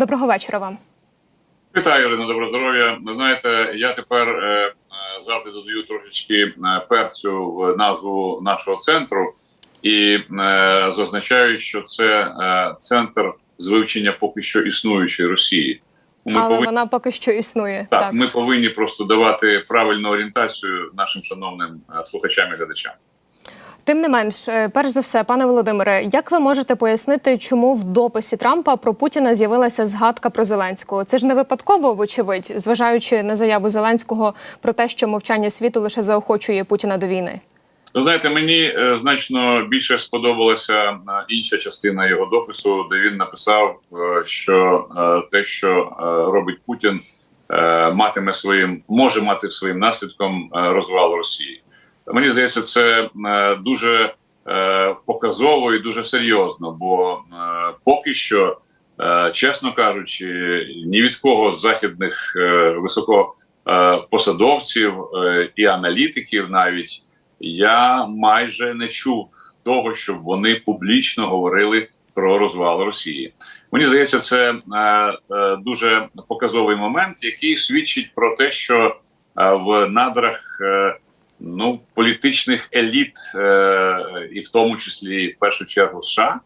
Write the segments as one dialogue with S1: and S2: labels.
S1: Доброго вечора вам.
S2: Вітаю, Ірина, добро здоров'я. Знаєте, я тепер е, е, завжди додаю трошечки е, перцю в назву нашого центру і е, зазначаю, що це е, центр з вивчення поки що існуючої Росії. Ми
S1: Але
S2: повинні
S1: вона поки що існує.
S2: так,
S1: Так,
S2: ми повинні просто давати правильну орієнтацію нашим шановним е, слухачам і глядачам.
S1: Тим не менш, е, перш за все, пане Володимире, як ви можете пояснити, чому в дописі Трампа про Путіна з'явилася згадка про Зеленського? Це ж не випадково, вочевидь, зважаючи на заяву Зеленського про те, що мовчання світу лише заохочує Путіна до війни.
S2: Ви знаєте, мені е, значно більше сподобалася е, інша частина його допису, де він написав, що те, що робить Путін, матиме своїм може мати своїм наслідком розвал Росії. Мені здається, це е, дуже е, показово і дуже серйозно, бо е, поки що, чесно кажучи, ні від кого з західних високопосадовців і аналітиків навіть я майже не чув того, щоб вони публічно говорили про розвал Росії. Мені здається, це дуже показовий момент, який свідчить про те, що в надрах ну політичних еліт, е, і в тому числі в першу чергу США,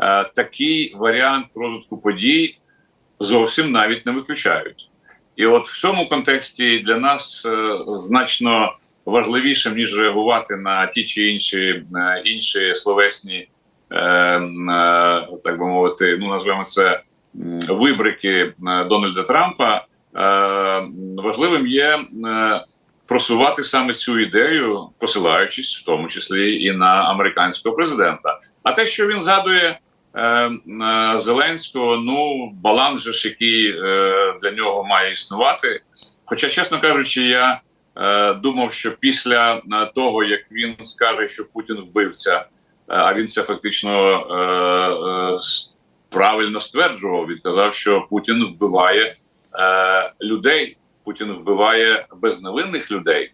S2: е, такий варіант розвитку подій зовсім навіть не виключають. І от в цьому контексті для нас е, значно важливішим ніж реагувати на ті чи інші е, інші словесні, е, е, так би мовити, ну назвемо це вибрики е, Дональда Трампа. Е, важливим є е, просувати саме цю ідею, посилаючись в тому числі і на американського президента. А те, що він згадує е, е, Зеленського, ну баланс же ж, який е, для нього має існувати. Хоча, чесно кажучи, я е, думав, що після е, того, як він скаже, що Путін вбивця, е, а він це фактично е, е, правильно стверджував. Він казав, що Путін вбиває е, людей, Путін вбиває безневинних людей.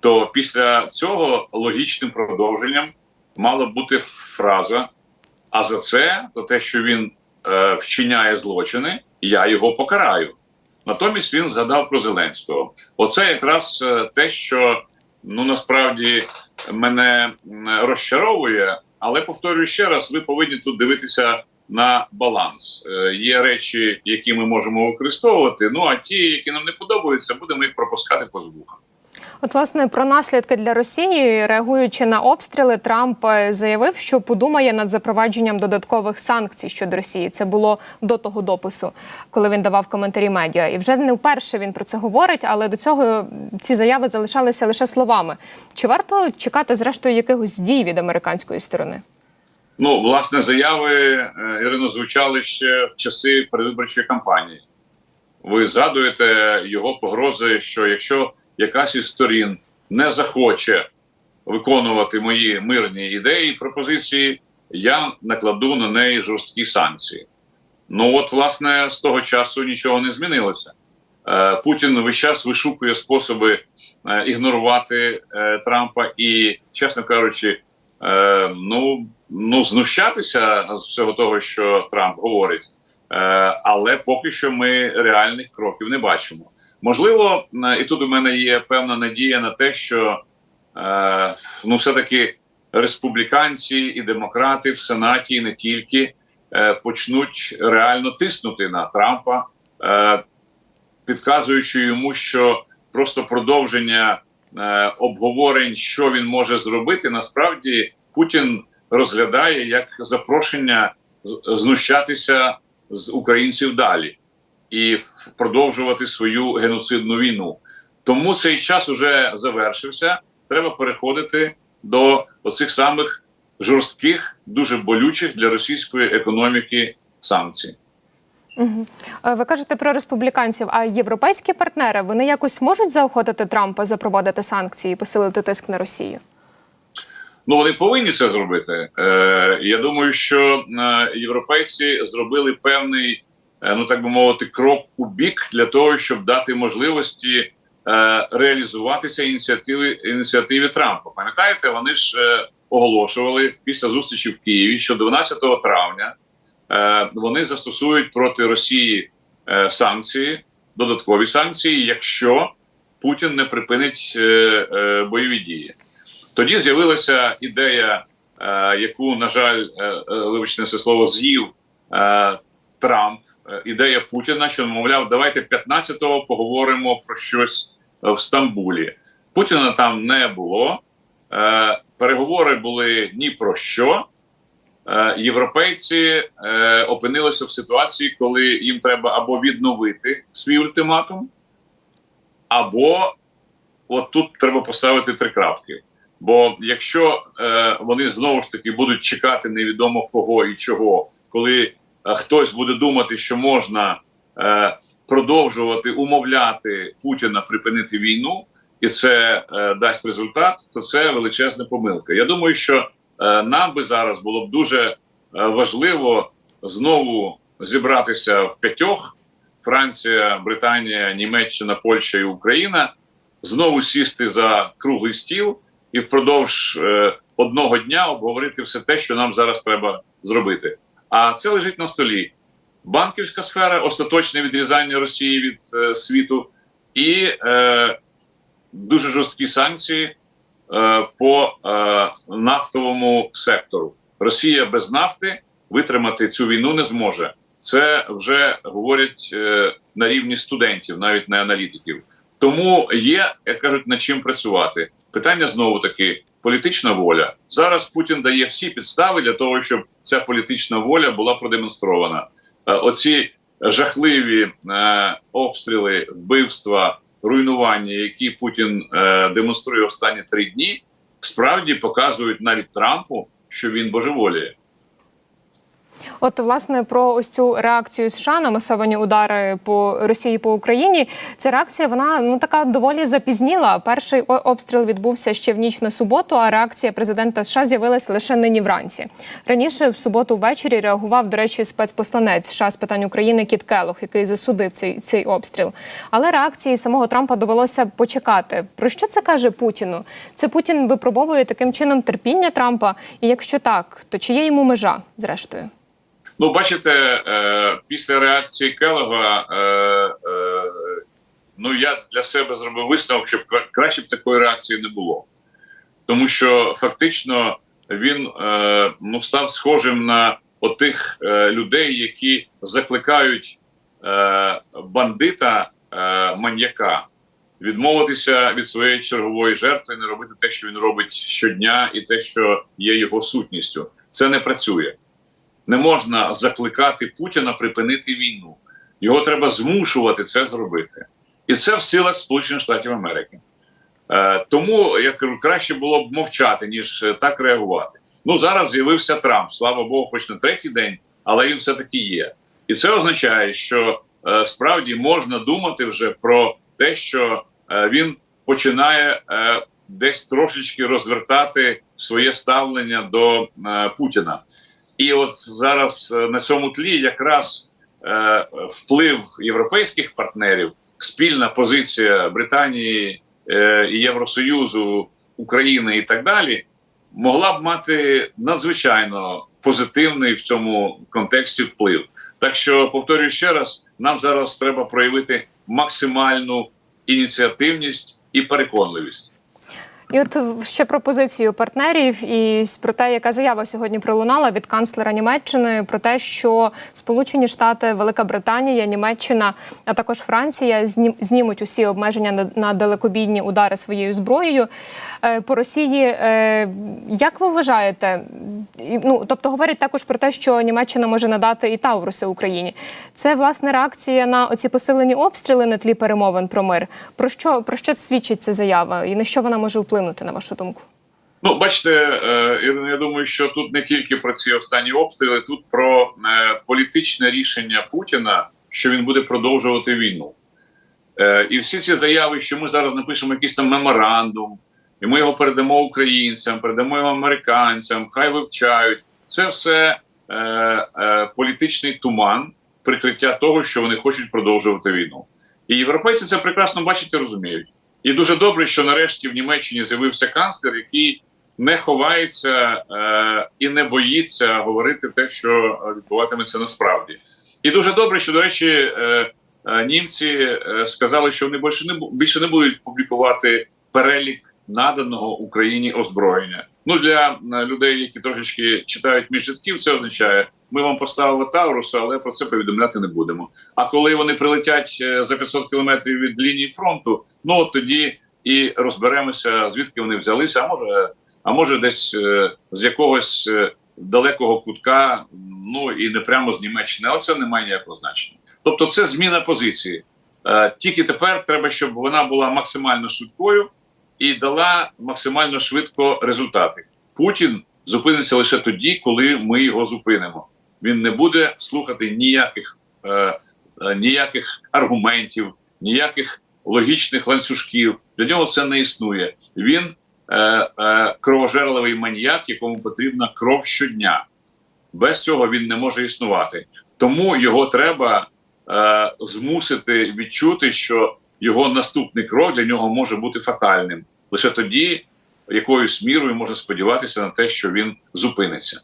S2: То після цього логічним продовженням мала бути фраза: а за це, за те, що він е, вчиняє злочини, я його покараю. Натомість він згадав про Зеленського. Оце якраз е, те, що ну насправді мене розчаровує. Але повторюю ще раз: ви повинні тут дивитися на баланс. Е, є речі, які ми можемо використовувати. Ну а ті, які нам не подобаються, будемо їх пропускати по звукам.
S1: От, власне, про наслідки для Росії, реагуючи на обстріли, Трамп е, заявив, що подумає над запровадженням додаткових санкцій щодо Росії. Це було до того допису, коли він давав коментарі медіа. І вже не вперше він про це говорить, але до цього ці заяви залишалися лише словами. Чи варто чекати зрештою якихось дій від американської сторони?
S2: Ну, власне, заяви е, Ірино звучали ще в часи передвиборчої кампанії. Ви згадуєте його погрози, що якщо якась із сторін не захоче виконувати мої мирні ідеї пропозиції, я накладу на неї жорсткі санкції. Ну от, власне, з того часу нічого не змінилося. Е, Путін весь час вишукує способи е, ігнорувати Трампа і, чесно кажучи, е, ну, ну знущатися з всього того, що Трамп говорить. Е, але поки що ми реальних кроків не бачимо. Можливо, е, і тут у мене є певна надія на те, що е, ну, все-таки республіканці і демократи в Сенаті і не тільки е, почнуть реально тиснути на Трампа, е, підказуючи йому, що просто продовження обговорень, що він може зробити, насправді Путін розглядає як запрошення знущатися з українців далі і продовжувати свою геноцидну війну. Тому цей час уже завершився. Треба переходити до оцих самих жорстких, дуже болючих для російської економіки санкцій.
S1: Угу. Ви кажете про республіканців, а європейські партнери вони якось можуть заохотити Трампа запровадити санкції і посилити тиск на Росію?
S2: Ну вони повинні це зробити. Е, я думаю, що е, європейці зробили певний, е, ну так би мовити, крок у бік для того, щоб дати можливості е, реалізуватися ініціативи ініціативі Трампа. Пам'ятаєте, вони ж е, оголошували після зустрічі в Києві, що 12 травня е, вони застосують проти Росії е, санкції, додаткові санкції, якщо Путін не припинить е, е, бойові дії. Тоді з'явилася ідея, е, яку, на жаль, е, е, вибачте це слово, з'їв е, Трамп. Е, ідея Путіна, що мовляв, давайте 15-го поговоримо про щось е, в Стамбулі. Путіна там не було. Е, переговори були ні про що. Е, європейці е, опинилися в ситуації, коли їм треба або відновити свій ультиматум, або от тут треба поставити три крапки. Бо якщо е, вони знову ж таки будуть чекати невідомо кого і чого, коли хтось буде думати, що можна продовжувати умовляти Путіна припинити війну, і це е, дасть результат, то це величезна помилка. Я думаю, що нам би зараз було б дуже е, важливо знову зібратися в п'ятьох: Франція, Британія, Німеччина, Польща і Україна, знову сісти за круглий стіл і впродовж е, одного дня обговорити все те, що нам зараз треба зробити. А це лежить на столі. Банківська сфера, остаточне відрізання Росії від е, світу і е, дуже жорсткі санкції е, по е, нафтовому сектору. Росія без нафти витримати цю війну не зможе. Це вже говорять е, на рівні студентів, навіть не аналітиків. Тому є, як кажуть, над чим працювати. Питання знову таки політична воля. Зараз Путін дає всі підстави для того, щоб ця політична воля була продемонстрована. Е, Оці жахливі е, обстріли, вбивства, руйнування, які Путін е, демонструє останні три дні, справді показують навіть Трампу, що він божеволіє.
S1: От власне про ось цю реакцію США на масовані удари по Росії по Україні. Ця реакція вона ну така доволі запізніла. Перший обстріл відбувся ще в ніч на суботу. А реакція президента США з'явилась лише нині вранці. Раніше в суботу ввечері реагував, до речі, спецпосланець США з питань України Кіт Келох, який засудив цей, цей обстріл. Але реакції самого Трампа довелося почекати. Про що це каже Путіну? Це Путін випробовує таким чином терпіння Трампа. І якщо так, то чи є йому межа зрештою?
S2: Ну, бачите, е, після реакції Келога, е, е, ну я для себе зробив висновок, щоб краще б такої реакції не було. Тому що фактично він е, ну, став схожим на отих е, людей, які закликають е, бандита е, маньяка відмовитися від своєї чергової жертви, не робити те, що він робить щодня, і те, що є його сутністю. Це не працює не можна закликати Путіна припинити війну. Його треба змушувати це зробити. І це в силах Сполучених Штатів Америки. Е, тому я кажу, краще було б мовчати, ніж е, так реагувати. Ну зараз з'явився Трамп, слава Богу, хоч на третій день, але він все-таки є. І це означає, що е, справді можна думати вже про те, що він починає десь трошечки розвертати своє ставлення до Путіна. І от зараз е, на цьому тлі якраз е, вплив європейських партнерів, спільна позиція Британії е, і Євросоюзу, України і так далі, могла б мати надзвичайно позитивний в цьому контексті вплив. Так що повторюю ще раз: нам зараз треба проявити максимальну ініціативність і переконливість.
S1: І от ще про позицію партнерів і про те, яка заява сьогодні пролунала від канцлера Німеччини про те, що Сполучені Штати, Велика Британія, Німеччина, а також Франція знім- знімуть усі обмеження на, далекобійні удари своєю зброєю е, по Росії. Е, як ви вважаєте? Ну тобто говорять також про те, що Німеччина може надати і Тауруси Україні. Це власне реакція на оці посилені обстріли на тлі перемовин про мир. Про що про що свідчить ця заява, і на що вона може вплинути, на вашу думку?
S2: Ну, бачите, е, я, думаю, що тут не тільки про ці останні обстріли, тут про е, політичне рішення Путіна, що він буде продовжувати війну. Е, і всі ці заяви, що ми зараз напишемо якийсь там меморандум, і ми його передамо українцям, передамо його американцям, хай вивчають. Це все е, е, політичний туман, прикриття того, що вони хочуть продовжувати війну. І європейці це прекрасно бачать і розуміють. І дуже добре, що нарешті в Німеччині з'явився канцлер, який не ховається е, і не боїться говорити те, що відбуватиметься насправді. І дуже добре, що до речі, е, е, німці е, сказали, що вони більше не більше не будуть публікувати перелік наданого Україні озброєння. Ну для е, людей, які трошечки читають між рядків, це означає, ми вам поставили Таурусу, але про це повідомляти не будемо. А коли вони прилетять е, за 500 кілометрів від лінії фронту, ну от тоді і розберемося, звідки вони взялися. А може, а може, десь е, з якогось е, далекого кутка, ну і не прямо з Німеччини, але це не має ніякого значення. Тобто, це зміна позиції. Тільки тепер треба, щоб вона була максимально швидкою і дала максимально швидко результати. Путін зупиниться лише тоді, коли ми його зупинимо. Він не буде слухати ніяких, е, е, ніяких аргументів, ніяких логічних ланцюжків. Для нього це не існує. Він е, е, кровожерливий маніяк, якому потрібна кров щодня. Без цього він не може існувати. Тому його треба е, змусити відчути, що його наступний крок для нього може бути фатальним. Лише тоді якоюсь мірою можна сподіватися на те, що він зупиниться.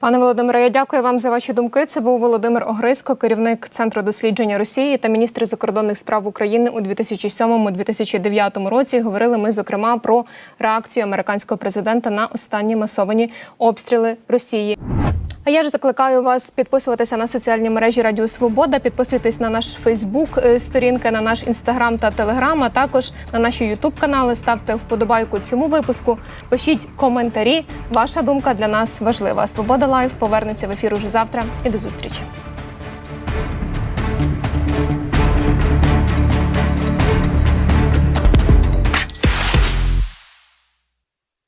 S1: Пане Володимире, я дякую вам за ваші думки. Це був Володимир Огризко, керівник Центру дослідження Росії та міністр закордонних справ України у 2007-2009 році. Говорили ми зокрема про реакцію американського президента на останні масовані обстріли Росії. А я ж закликаю вас підписуватися на соціальні мережі Радіо Свобода, підписуйтесь на наш Фейсбук, е, сторінки, на наш інстаграм та телеграм, а також на наші Ютуб канали. Ставте вподобайку цьому випуску. Пишіть коментарі. Ваша думка для нас важлива. Свобода лайф повернеться в ефір уже завтра. І до зустрічі.